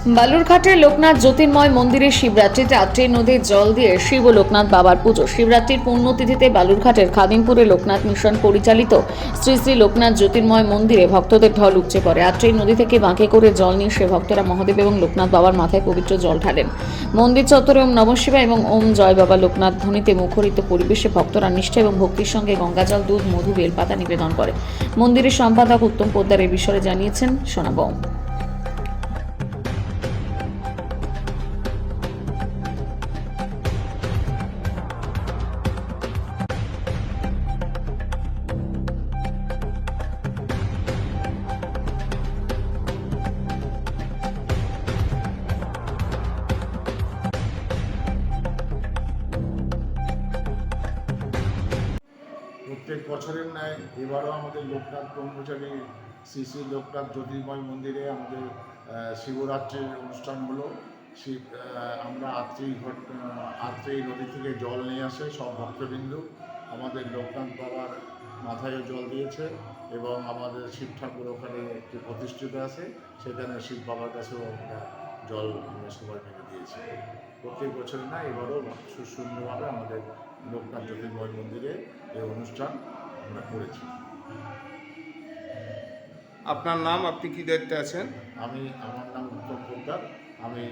বালুরঘাটের লোকনাথ জ্যোতির্ময় মন্দিরে শিবরাত্রিতে আটটি নদীর জল দিয়ে শিব ও লোকনাথ বাবার পুজো। শিবরাত্রির পুণ্যতিথিতে বালুরঘাটের খাদিমপুরে লোকনাথ মিশন পরিচালিত শ্রী শ্রী লোকনাথ জ্যোতির্ময় মন্দিরে ভক্তদের ঢল উপচে পড়ে। আটটি নদী থেকে বাঁকে করে জল নিয়ে সে ভক্তরা মহাদেব এবং লোকনাথ বাবার মাথায় পবিত্র জল ঢালেন। মন্দির চত্বরে ওম নমঃ শিবায় এবং ওম জয় বাবা লোকনাথ ধ্বনিতে মুখরিত পরিবেশে ভক্তরা নিষ্ঠা এবং ভক্তির সঙ্গে গঙ্গাজল, দুধ, মধু, বেলপাতা নিবেদন করে। মন্দিরের সম্পাদক উত্তম পোদ্দার এই বিষয়ে জানিয়েছেন শোনাবম প্রত্যেক বছরের ন্যায় এবারও আমাদের লোকনাথ ব্রহ্মচারী শ্রী শ্রী লোকনাথ জ্যোতির্ময় মন্দিরে আমাদের শিবরাত্রির অনুষ্ঠান হলো। শিব আমরা আত্রি ঘট আহ, আত্রি নদী থেকে জল নিয়ে আসে সব ভক্তবিন্দু। আমাদের লোকনাথ বাবার মাথায় জল দিয়েছে এবং আমাদের শিব ঠাকুর ওখানে একটি প্রতিষ্ঠিত আছে। সেখানে শিব বাবার কাছেও আমরা জল সবাই মিলে দিয়েছি। প্রত্যেক বছর না এবারও সুন্দরভাবে আমাদের লোকনাথ জ্যোতির্ময় মন্দিরে এই অনুষ্ঠান আমরা করেছি। আপনার নাম আপনি কি দায়িত্বে আছেন? আমি আমার নাম উত্তম পোদ্দার। আমি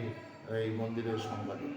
এই মন্দিরের সম্পাদক।